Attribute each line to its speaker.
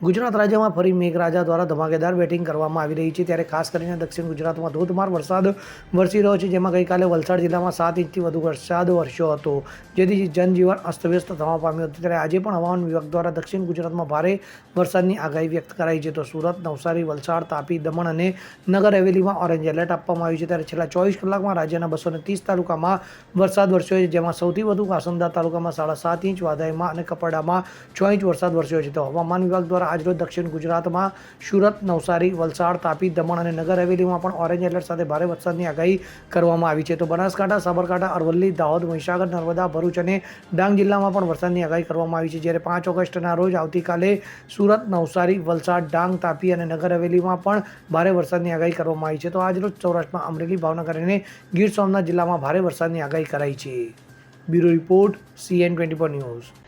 Speaker 1: ગુજરાત રાજ્યમાં ફરી મેઘરાજા દ્વારા ધમાકેદાર બેટિંગ કરવામાં આવી રહી છે. ત્યારે ખાસ કરીને દક્ષિણ ગુજરાતમાં ધોધમાર વરસાદ વરસી રહ્યો છે, જેમાં ગઈકાલે વલસાડ જિલ્લામાં સાત ઇંચથી વધુ વરસાદ વરસ્યો હતો. જેથી જનજીવન અસ્તવ્યસ્ત થવા પામ્યું હતું. ત્યારે આજે પણ હવામાન વિભાગ દ્વારા દક્ષિણ ગુજરાતમાં ભારે વરસાદની આગાહી વ્યક્ત કરાઈ છે. તો સુરત, નવસારી, વલસાડ, તાપી, દમણ અને નગર હવેલીમાં ઓરેન્જ એલર્ટ આપવામાં આવ્યું છે. ત્યારે છેલ્લા ચોવીસ કલાકમાં રાજ્યના બસો ત્રીસ તાલુકામાં વરસાદ વરસ્યો છે, જેમાં સૌથી વધુ વાસંદા તાલુકામાં સાડા સાત ઇંચ વાદાઈમાં અને કપડામાં છ ઇંચ વરસાદ વરસ્યો છે. તો હવામાન વિભાગ દ્વારા આજરોજ દક્ષિણ ગુજરાતમાં સુરત, નવસારી, વલસાડ, તાપી, દમણ અને નગર હવેલીમાં પણ ઓરેન્જ એલર્ટ સાથે ભારે વરસાદની આગાહી કરવામાં આવી છે. તો બનાસકાંઠા, સાબરકાંઠા, અરવલ્લી, દાહોદ, મહીસાગર, નર્મદા, ભરૂચ અને ડાંગ જિલ્લામાં પણ વરસાદની આગાહી કરવામાં આવી છે. જ્યારે પાંચ ઓગસ્ટના રોજ આવતીકાલે સુરત, નવસારી, વલસાડ, ડાંગ, તાપી અને નગર હવેલીમાં પણ ભારે વરસાદની આગાહી કરવામાં આવી છે. તો આજરોજ સૌરાષ્ટ્રમાં અમરેલી, ભાવનગર અને ગીર સોમનાથ જિલ્લામાં ભારે વરસાદની આગાહી કરાઈ છે. Bureau report CN twenty news.